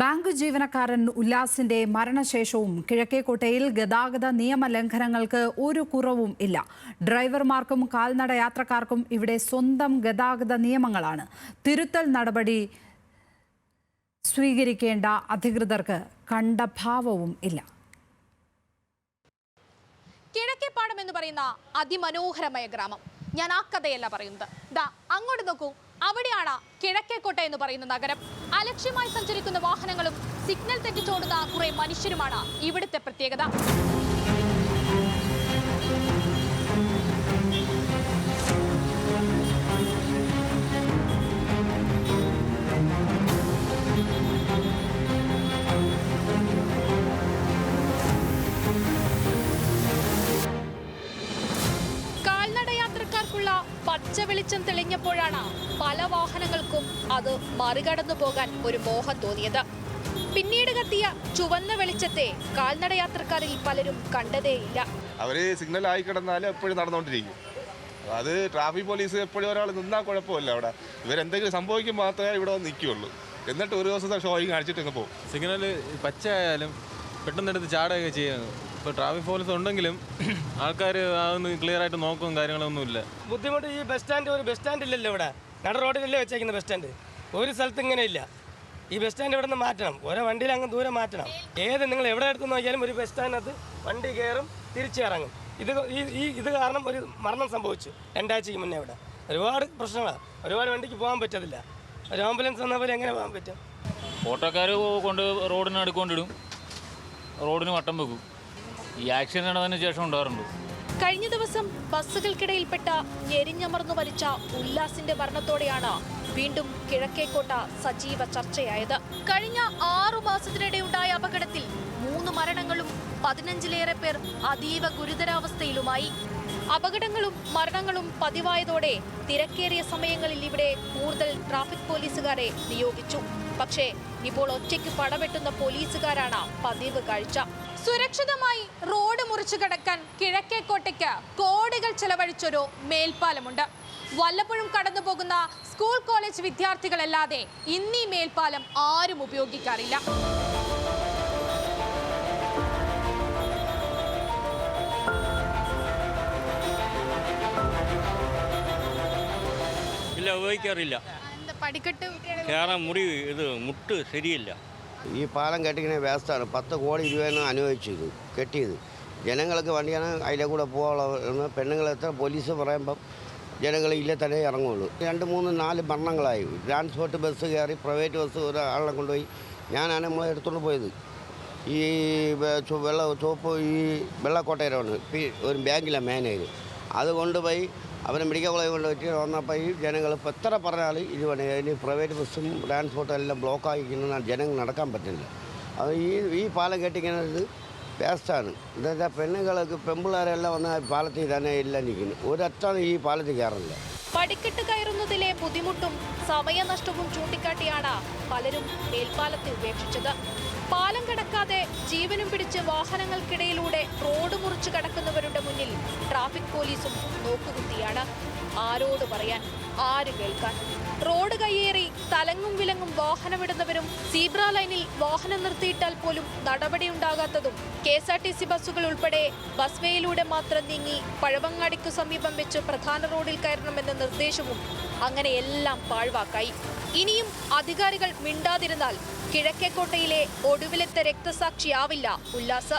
Bank ജീവനക്കാരൻ ഉല്ലാസിന്റെ മരണശേഷവും കിഴക്കേക്കോട്ടയിൽ ഗതാഗത നിയമലംഘനങ്ങൾക്ക് ഒരു കുറവും ഇല്ല. ഡ്രൈവർമാർക്കും കാൽനട യാത്രക്കാർക്കും ഇവിടെ സ്വന്തം ഗതാഗത നിയമങ്ങളാണ്. തിരുത്തൽ നടപടി സ്വീകരിക്കേണ്ട അധികൃതർക്ക് കണ്ട ഭാവവും ഇല്ല. കിഴക്കേപ്പാടം എന്ന് പറയുന്ന അതിമനോഹരമായ ഗ്രാമം. ഞാൻ ആ കഥയല്ല പറയുന്നത്. ദാ അങ്ങോട്ട് നോക്കൂ. അവിടെയാണ് കിഴക്കേക്കോട്ട എന്ന് പറയുന്ന നഗരം. അലക്ഷ്യമായി സഞ്ചരിക്കുന്ന വാഹനങ്ങളും സിഗ്നൽ തെറ്റിച്ചോടുന്ന കുറെ മനുഷ്യരുമാണ് ഇവിടുത്തെ പ്രത്യേകത. പച്ച വെളിച്ചം തെളിഞ്ഞപ്പോഴാണ് പല വാഹനങ്ങൾക്കും അത് മറികടന്നു പോകാൻ ഒരു മോഹം തോന്നിയത്. പിന്നീട് കത്തിയ ചുവന്ന വെളിച്ചത്തെ കാൽനട യാത്രക്കാരിൽ പലരും കണ്ടതേയില്ല. അവർ സിഗ്നൽ ആയി കിടന്നാലും എപ്പോഴും നടന്നുകൊണ്ടിരിക്കും അത് ട്രാഫിക് പോലീസ് എപ്പോഴും ഒരാൾ നിന്നാൽ കുഴപ്പമില്ല അവിടെ. ഇവരെന്തെങ്കിലും സംഭവിക്കും മാത്രമേ ഇവിടെ നിൽക്കുകയുള്ളൂ. എന്നിട്ട് ഒരു ദിവസത്തെ ഷോയും കാണിച്ചിട്ട് അങ്ങ് പോകും. സിഗ്നൽ പച്ച ആയാലും പെട്ടെന്ന് എടുത്ത് ചാടുകയൊക്കെ ചെയ്യുന്നു ഇപ്പോൾ ട്രാഫിക് പോലീസ് ഉണ്ടെങ്കിലും ആൾക്കാർ അതൊന്നും ക്ലിയർ ആയിട്ട് നോക്കും കാര്യങ്ങളൊന്നും ഇല്ല ബുദ്ധിമുട്ട് ഈ ബസ് സ്റ്റാൻഡ് ഒരു ബസ് സ്റ്റാൻഡ് ഇല്ലല്ലോ ഇവിടെ. നട റോഡിലല്ലേ വെച്ചേക്കുന്ന ബസ് സ്റ്റാൻഡ് ഒരു സ്ഥലത്ത് ഇങ്ങനെ ഇല്ല. ഈ ബസ് സ്റ്റാൻഡ് ഇവിടെ നിന്ന് മാറ്റണം. ഓരോ വണ്ടിയിൽ അങ്ങ് ദൂരെ മാറ്റണം. ഏത് നിങ്ങൾ എവിടെ എടുത്ത് നോക്കിയാലും ഒരു ബസ് സ്റ്റാൻഡിനകത്ത് വണ്ടി കയറും തിരിച്ചിറങ്ങും. ഇത് ഈ ഇത് കാരണം ഒരു മരണം സംഭവിച്ചു രണ്ടാഴ്ചയ്ക്ക് മുന്നേ ഇവിടെ. ഒരുപാട് പ്രശ്നങ്ങളാണ് ഒരുപാട് വണ്ടിക്ക് പോകാൻ പറ്റത്തില്ല. ഒരു ആംബുലൻസ് വന്നാൽ പോലെ എങ്ങനെ പോകാൻ പറ്റും? ഓട്ടോക്കാർ കൊണ്ട് റോഡിന് അടുക്കൊണ്ടിടും. റോഡിന് വട്ടം വെക്കും. ഈ ആക്സിഡന്റ് നടന്നതിന് ശേഷം ഉണ്ടാറുണ്ട് കഴിഞ്ഞ ദിവസം ബസ്സുകൾക്കിടയിൽപ്പെട്ട എരിഞ്ഞമർന്നു വലിച്ച ഉല്ലാസിന്റെ മരണത്തോടെയാണ് വീണ്ടും കിഴക്കേക്കോട്ട സജീവ ചർച്ചയായത്. കഴിഞ്ഞ ആറു മാസത്തിനിടെ ഉണ്ടായ അപകടത്തിൽ മൂന്ന് മരണങ്ങളും പതിനഞ്ചിലേറെ പേർ അതീവ ഗുരുതരാവസ്ഥയിലുമായി. അപകടങ്ങളും മരണങ്ങളും പതിവായതോടെ തിരക്കേറിയ സമയങ്ങളിൽ ഇവിടെ കൂടുതൽ ട്രാഫിക് പോലീസുകാരെ നിയോഗിച്ചു. പക്ഷേ ഇപ്പോൾ ഒറ്റയ്ക്ക് പടവെട്ടുന്ന പോലീസുകാരാണ് പതിവ് കാഴ്ച. സുരക്ഷിതമായി റോഡ് മുറിച്ചു കടക്കാൻ കിഴക്കേക്കോട്ടയ്ക്ക് കോടികൾ ചെലവഴിച്ചൊരു മേൽപ്പാലമുണ്ട്. വല്ലപ്പോഴും കടന്നു പോകുന്ന സ്കൂൾ കോളേജ് വിദ്യാർത്ഥികളല്ലാതെ ഇന്നീ മേൽപ്പാലം ആരും ഉപയോഗിക്കാറില്ല. ഇല്ല ഉപയോഗിക്കാറില്ല. പടിക്കെട്ട് കയറാൻ മുറി ഇത് മുട്ട് ശരിയില്ല. ഈ പാലം കെട്ടിക്കണ വേസ്റ്റാണ്. പത്ത് കോടി രൂപയാണ് അനുവദിച്ചത് കെട്ടിയത്. ജനങ്ങൾക്ക് വണ്ടിയാണ് അതിലെ കൂടെ പോകാനുള്ള പെണ്ണുങ്ങൾ എത്ര? പോലീസ് പറയുമ്പം ജനങ്ങൾ ഇല്ല തന്നെ ഇറങ്ങുള്ളൂ. രണ്ട് മൂന്ന് നാല് മരണങ്ങളായി. ട്രാൻസ്പോർട്ട് ബസ് കയറി പ്രൈവറ്റ് ബസ് ഒരാളെ കൊണ്ടുപോയി. ഞാനാണ് നമ്മളെ എടുത്തുകൊണ്ട് പോയത്. ഈ വെള്ള ചുവപ്പ് ഈ വെള്ളക്കോട്ടയിലാണ്. ഒരു ബാങ്കിലെ മാനേജർ അതുകൊണ്ട് കൊണ്ടുപോയി അവരെ മെഡിക്കൽ കോളേജ് കൊണ്ടുപോയിട്ട് വന്നപ്പോൾ ഈ ജനങ്ങൾ ഇപ്പോൾ എത്ര പറഞ്ഞാലും ഇത് വേണേ അതിന് പ്രൈവറ്റ് ബസ്സും ട്രാൻസ്പോർട്ടും എല്ലാം ബ്ലോക്ക് ആയിരിക്കുന്ന ജനങ്ങൾ നടക്കാൻ പറ്റില്ല അത് ഈ ഈ പാലം കെട്ടിക്കുന്നത് വേസ്റ്റാണ് എന്താ പെണ്ണുങ്ങൾക്ക് പെമ്പിള്ളേരെല്ലാം വന്നാൽ പാലത്തിൽ തന്നെ എല്ലാം നിൽക്കുന്നു. ഒരൊറ്റ ഈ പാലത്തിൽ കയറില്ല പടിക്കെട്ട് കയറുന്നതിലെ ബുദ്ധിമുട്ടും സമയനഷ്ടവും ചൂണ്ടിക്കാട്ടിയാണ് പലരും മേൽപ്പാലത്തെ ഉപേക്ഷിച്ചത്. പാലം കടക്കാതെ ജീവനും പിടിച്ച് വാഹനങ്ങൾക്കിടയിലൂടെ റോഡ് മുറിച്ച് കടക്കുന്നവരുടെ മുന്നിൽ ട്രാഫിക് പോലീസും നോക്കുകുത്തിയാണ്. ആരോട് പറയാൻ ആര് കേൾക്കാൻ? റോഡ് കയ്യേറി തലങ്ങും വിലങ്ങും വാഹനമിടുന്നവരും സീബ്ര ലൈനിൽ വാഹനം നിർത്തിയിട്ടാൽ പോലും നടപടിയുണ്ടാകാത്തതും K S R T C ബസ്സുകൾ ഉൾപ്പെടെ ബസ്വേയിലൂടെ മാത്രം നീങ്ങി പഴവങ്ങാടിക്കു സമീപം വെച്ച് പ്രധാന റോഡിൽ കയറണമെന്ന നിർദ്ദേശവും അങ്ങനെ എല്ലാം പാഴ്വാക്കായി. ഇനിയും അധികാരികൾ മിണ്ടാതിരുന്നാൽ കിഴക്കേക്കോട്ടയിലെ ഒടുവിലത്തെ രക്തസാക്ഷിയാവില്ല ഉല്ലാസ്.